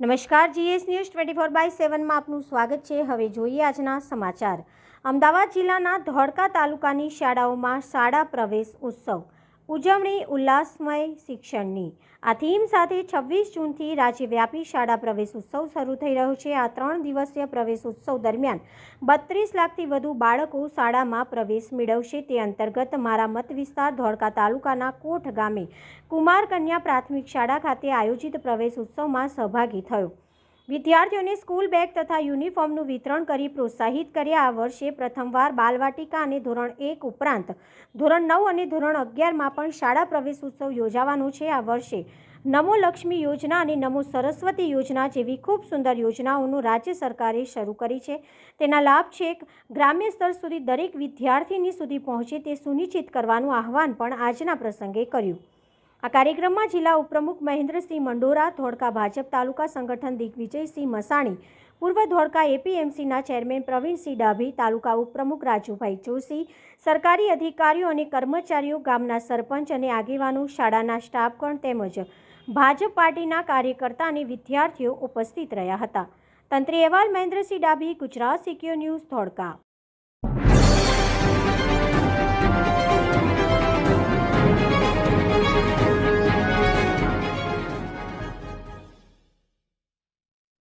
નમસ્કાર, GS news twenty four by સેવનમાં આપનું સ્વાગત છે. હવે જોઈએ આજના સમાચાર. અમદાવાદ જિલ્લાના ધોળકા તાલુકાની શાળાઓમાં શાળા પ્રવેશ ઉત્સવ. ઉજવણી ઉલ્લાસમય શિક્ષણની. આ થીમ સાથે છવ્વીસ જૂનથી રાજ્યવ્યાપી શાળા પ્રવેશ ઉત્સવ શરૂ થઈ રહ્યો છે. આ ત્રણ દિવસીય પ્રવેશ ઉત્સવ દરમિયાન બત્રીસ લાખથી વધુ બાળકો શાળામાં પ્રવેશ મેળવશે. તે અંતર્ગત મારા મત વિસ્તાર ધોળકા તાલુકાના કોઠ ગામે કુમાર કન્યા પ્રાથમિક શાળા ખાતે આયોજિત પ્રવેશ ઉત્સવમાં સહભાગી થયો. વિદ્યાર્થીઓને સ્કૂલ બેગ તથા યુનિફોર્મનું વિતરણ કરી પ્રોત્સાહિત કર્યા આ વર્ષે પ્રથમવાર બાલવાટિકા અને ધોરણ એક ઉપરાંત ધોરણ નવ અને ધોરણ અગિયારમાં પણ શાળા પ્રવેશ ઉત્સવ યોજાવાનો છે આ વર્ષે. નમો લક્ષ્મી યોજના અને નમો સરસ્વતી યોજના જેવી ખૂબ સુંદર યોજનાઓનું રાજ્ય સરકારે શરૂ કરી છે. તેના લાભ છેક ગ્રામ્ય સ્તર સુધી દરેક વિદ્યાર્થીની સુધી પહોંચે તે સુનિશ્ચિત કરવાનું આહવાન પણ આજના પ્રસંગે કર્યું. આ કાર્યક્રમમાં જિલ્લા ઉપપ્રમુખ મહેન્દ્રસિંહ મંડોરા, ધોળકા ભાજપ તાલુકા સંગઠન દિગ્વિજયસિંહ મસાણી, પૂર્વ ધોળકા એપીએમસીના ચેરમેન પ્રવીણસિંહ ડાભી, તાલુકા ઉપપ્રમુખ રાજુભાઈ જોશી, સરકારી અધિકારીઓ અને કર્મચારીઓ, ગામના સરપંચ અને આગેવાનો, શાળાના સ્ટાફગણ તેમજ ભાજપ પાર્ટીના કાર્યકર્તા અને વિદ્યાર્થીઓ ઉપસ્થિત રહ્યા હતા. તંત્રી અહેવાલ મહેન્દ્રસિંહ ડાભી, ગુજરાત સિક્યો ન્યૂઝ, ધોળકા.